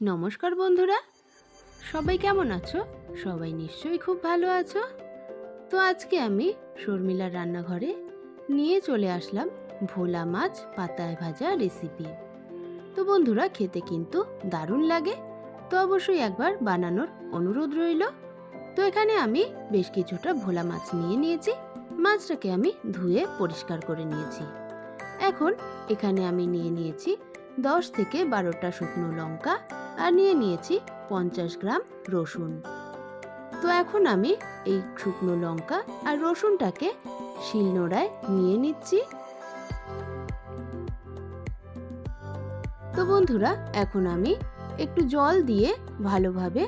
নমস্কার বন্ধুরা। সবাই কেমন আছো? সবাই নিশ্চয়ই খুব ভালো আছো। তো আজকে আমি শর্মিলার রান্নাঘরে নিয়ে চলে আসলাম ভোলা মাছ পাতায় ভাজা রেসিপি তো বন্ধুরা, খেতে কিন্তু দারুণ লাগে। তো অবশ্যই একবার বানানোর অনুরোধ রইল। তো এখানে আমি বেশ কিছুটা ভোলা মাছ নিয়ে নিয়েছি। মাছটাকে আমি ধুয়ে পরিষ্কার করে নিয়েছি। এখন এখানে আমি নিয়ে নিয়েছি দশ থেকে বারোটা শুকনো লঙ্কা আর নিয়ে নিয়েছি পঞ্চাশ গ্রাম রসুন। তো এখন আমি এই শুকনো লঙ্কা আর রসুনটাকে শিলনোড়ায় নিয়ে নিচ্ছি। তো বন্ধুরা, এখন আমি একটু জল দিয়ে ভালোভাবে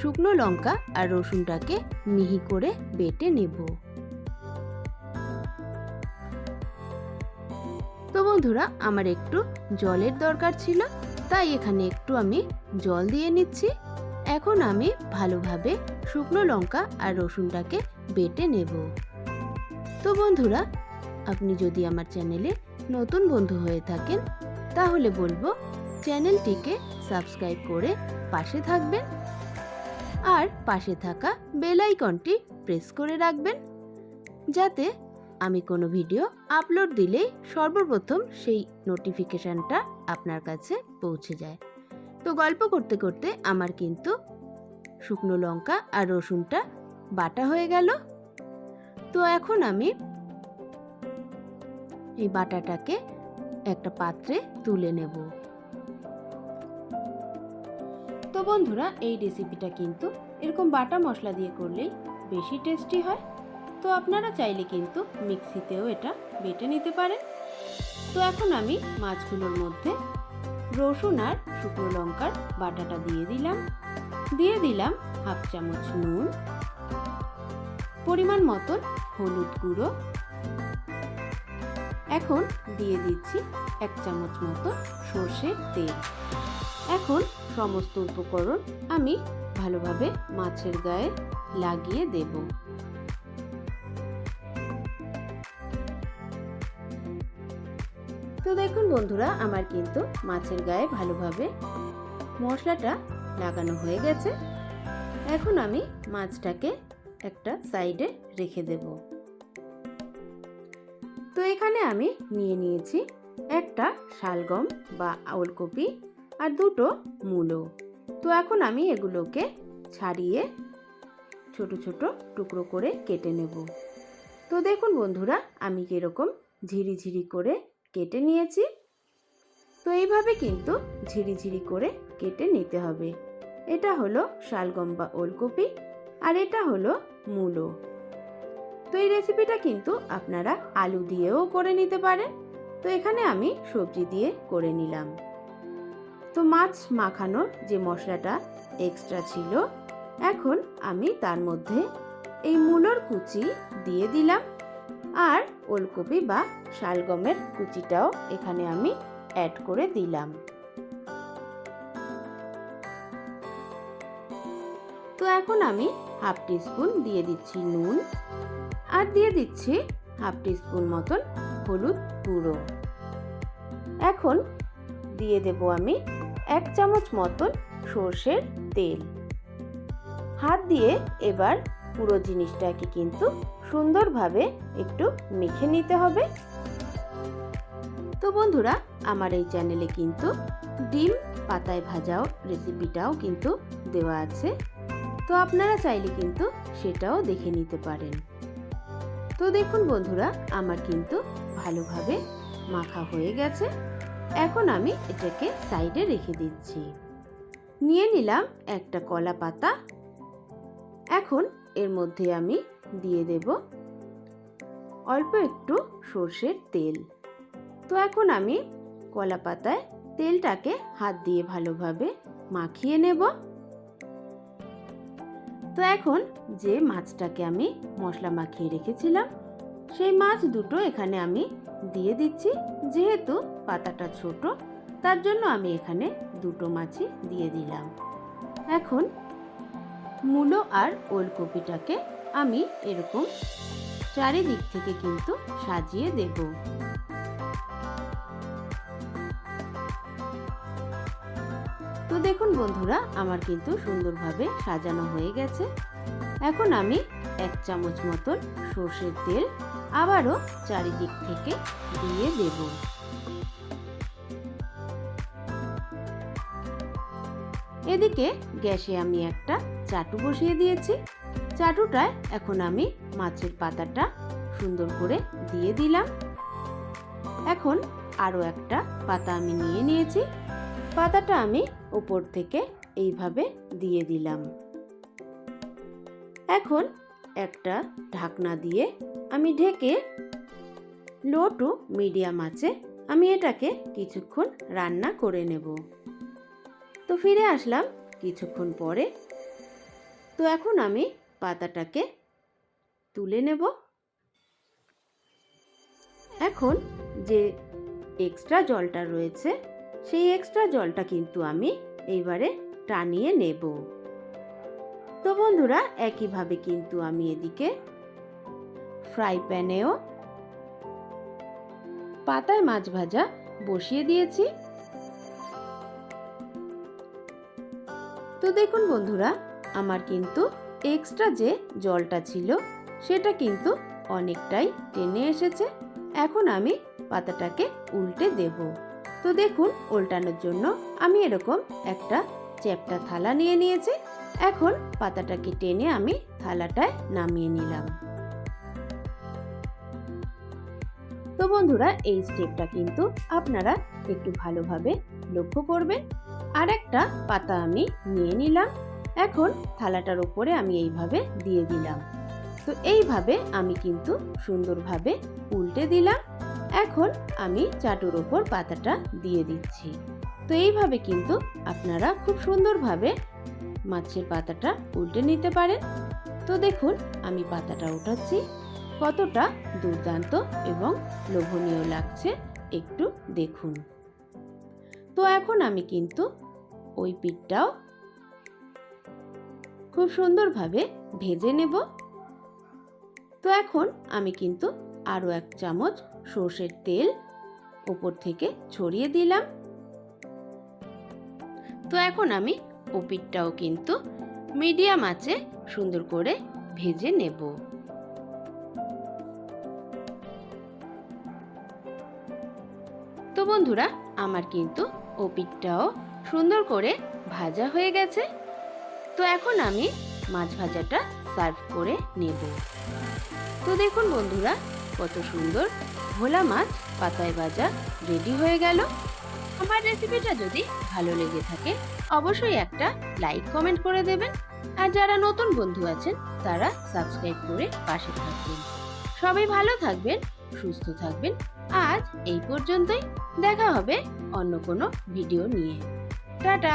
শুকনো লঙ্কা আর রসুনটাকে মিহি করে বেটে নেব। তো বন্ধুরা, আমার একটু জলের দরকার ছিল। তাই এখানে একটু আমি জল দিয়ে নিচ্ছি। এখন আমি ভালোভাবে শুকনো লঙ্কা আর রসুনটাকে বেটে নেব। তো বন্ধুরা, আপনি যদি আমার চ্যানেলে নতুন বন্ধু হয়ে থাকেন, তাহলে বলব চ্যানেলটিকে সাবস্ক্রাইব করে পাশে থাকবেন। আর পাশে থাকা বেল আইকনটি প্রেস করে রাখবেন। যাতে আমি কোনো ভিডিও আপলোড দিলেই সর্বপ্রথম সেই নোটিফিকেশানটা আপনার কাছে পৌঁছে যায়। তো গল্প করতে করতে আমার কিন্তু শুকনো লঙ্কা আর রসুনটা বাটা হয়ে গেল। তো এখন আমি এই বাটাটাকে একটা পাত্রে তুলে নেব। তো বন্ধুরা, এই রেসিপিটা কিন্তু এরকম বাটা মশলা দিয়ে করলেই বেশি টেস্টি হয়। তো আপনারা চাইলে কিন্তু মিক্সিতেও এটা বেটে নিতে পারেন। তো এখন আমি মাছগুলোর মধ্যে রসুন আর শুকনো লঙ্কার বাটাটা দিয়ে দিলাম। দিয়ে দিলাম হাফ চামচ নুন, পরিমাণ মতন হলুদ গুঁড়ো। এখন দিয়ে দিচ্ছি এক চামচ মতো সর্ষের তেল। এখন সমস্ত উপকরণ আমি ভালোভাবে মাছের গায়ে লাগিয়ে দেবো। দেখুন বন্ধুরা, আমার কিন্তু মাছের গায়ে ভালোভাবে মশলাটা লাগানো হয়ে গেছে। এখন আমি মাছটাকে একটা সাইডে রেখে দেব। তো এখানে আমি নিয়ে নিয়েছি একটা শালগম বা ওলকপি আর দুটো মূলো। তো এখন আমি এগুলোকে ছাড়িয়ে ছোট ছোট টুকরো করে কেটে নেব। তো দেখুন বন্ধুরা, আমি কীরকম ঝিরিঝিরি করে কেটে নিয়েছি। তো এইভাবে কিন্তু ঝিরিঝিরি করে কেটে নিতে হবে। এটা হলো শালগম বা ওলকপি আর এটা হলো মূলো। তো এই রেসিপিটা কিন্তু আপনারা আলু দিয়েও করে নিতে পারেন। তো এখানে আমি সবজি দিয়ে করে নিলাম। তো মাছ মাখানোর যে মশলাটা এক্সট্রা ছিল, এখন আমি তার মধ্যে এই মূলোর কুচি দিয়ে দিলাম। আর ওলকপি বা শালগমের কুচিটাও এখানে আমি অ্যাড করে দিলাম। তো এখন আমি হাফ টিস্পুন দিয়ে দিচ্ছি নুন আর দিয়ে দিচ্ছি হাফ টিস্পুন মতন হলুদ গুঁড়ো। এখন দিয়ে দেব আমি এক চামচ মতন সর্ষের তেল। হাত দিয়ে এবার পুরো জিনিসটাকে কিন্তু সুন্দরভাবে একটু মেখে নিতে হবে। তো বন্ধুরা, আমার এই চ্যানেলে কিন্তু ডিম পাতায় ভাজাও রেসিপিটাও কিন্তু দেওয়া আছে। তো আপনারা চাইলে কিন্তু সেটাও দেখে নিতে পারেন। তো দেখুন বন্ধুরা, আমার কিন্তু ভালোভাবে মাখা হয়ে গেছে। এখন আমি এটাকে সাইডে রেখে দিচ্ছি। নিয়ে নিলাম একটা কলা পাতা। এখন এর মধ্যে আমি দিয়ে দেব অল্প একটু সর্ষের তেল। তো এখন আমি কলা পাতায় তেলটাকে হাত দিয়ে ভালোভাবে মাখিয়ে নেব। তো এখন যে মাছটাকে আমি মশলা মাখিয়ে রেখেছিলাম, সেই মাছ দুটো এখানে আমি দিয়ে দিচ্ছি। যেহেতু পাতাটা ছোট, তার জন্য আমি এখানে দুটো মাছই দিয়ে দিলাম। এখন মূলো আর ওলকপিটাকে আমি এরকম চারিদিক থেকে কিন্তু সাজিয়ে দেব। তো দেখুন বন্ধুরা, আমার কিন্তু সুন্দরভাবে সাজানো হয়ে গেছে। এখন আমি এক চামচ মতন সর্ষের তেল আবারও চারিদিক থেকে দিয়ে দেব। এদিকে গ্যাসে আমি একটা চাটু বসিয়ে দিয়েছি। চাটুটায় এখন আমি মাছের পাতাটা সুন্দর করে দিয়ে দিলাম। এখন আরও একটা পাতা আমি নিয়ে নিয়েছি। পাতাটা আমি উপর থেকে এইভাবে দিয়ে দিলাম। এখন একটা ঢাকনা দিয়ে আমি ঢেকে লো টু মিডিয়াম আছে আমি এটাকে কিছুক্ষণ রান্না করে নেব। তো ফিরে আসলাম কিছুক্ষণ পরে। তো এখন আমি পাতাটাকে তুলে নেব। এখন যে এক্সট্রা জলটা রয়েছে, সেই এক্সট্রা জলটা কিন্তু আমি এইবারে টানিয়ে নেব। তো বন্ধুরা, একইভাবে কিন্তু আমি এদিকে ফ্রাই প্যানেও পাতায় মাছ ভাজা বসিয়ে দিয়েছি। তো দেখুন বন্ধুরা, আমার কিন্তু এক্সট্রা যে জলটা ছিল, সেটা কিন্তু অনেকটাই টেনে এসেছে। এখন আমি পাতাটাকে উল্টে দেব। তো দেখুন, উল্টানোর জন্য আমি এরকম একটা চ্যাপটা থালা নিয়ে নিয়েছি। এখন পাতাটাকে টেনে আমি থালাটায় নামিয়ে নিলাম। তো বন্ধুরা, এই স্টেপটা কিন্তু আপনারা একটু ভালোভাবে লক্ষ্য করবেন। আর একটা পাতা আমি নিয়ে নিলাম। এখন থালাটার উপরে আমি এইভাবে দিয়ে দিলাম। তো এইভাবে আমি কিন্তু সুন্দরভাবে উল্টে দিলাম। এখন আমি চাটুর ওপর পাতাটা দিয়ে দিচ্ছি। তো এইভাবে কিন্তু আপনারা খুব সুন্দরভাবে মাছের পাতাটা উল্টে নিতে পারেন। তো দেখুন, আমি পাতাটা উঠাচ্ছি কতটা দুর্দান্ত এবং লোভনীয় লাগছে একটু দেখুন। তো এখন আমি কিন্তু ওই পিঠটাও খুব সুন্দরভাবে ভেজে নেব। তো এখন আমি কিন্তু আরও এক চামচ সর্ষের তেল ওপর থেকে ছড়িয়ে দিলাম। তো এখন আমি ওপিটটাও কিন্তু মিডিয়াম আছে সুন্দর করে ভেজে নেব। বন্ধুরা, আমার কিন্তু ওপিটটাও সুন্দর করে ভাজা হয়ে গেছে। তো এখন আমি মাছ ভাজাটা সার্ভ করে নেব। তো দেখুন বন্ধুরা, কত সুন্দর ভোলা মাছ পাতায় ভাজা রেডি হয়ে গেল। আমার রেসিপিটা যদি ভালো লেগে থাকে, অবশ্যই একটা লাইক, কমেন্ট করে দেবেন। আর যারা নতুন বন্ধু আছেন, তারা সাবস্ক্রাইব করে পাশে থাকবেন। সবাই ভালো থাকবেন, সুস্থ থাকবেন। আজ এই পর্যন্তই দেখা হবে অন্য কোনো ভিডিও নিয়ে। টাটা।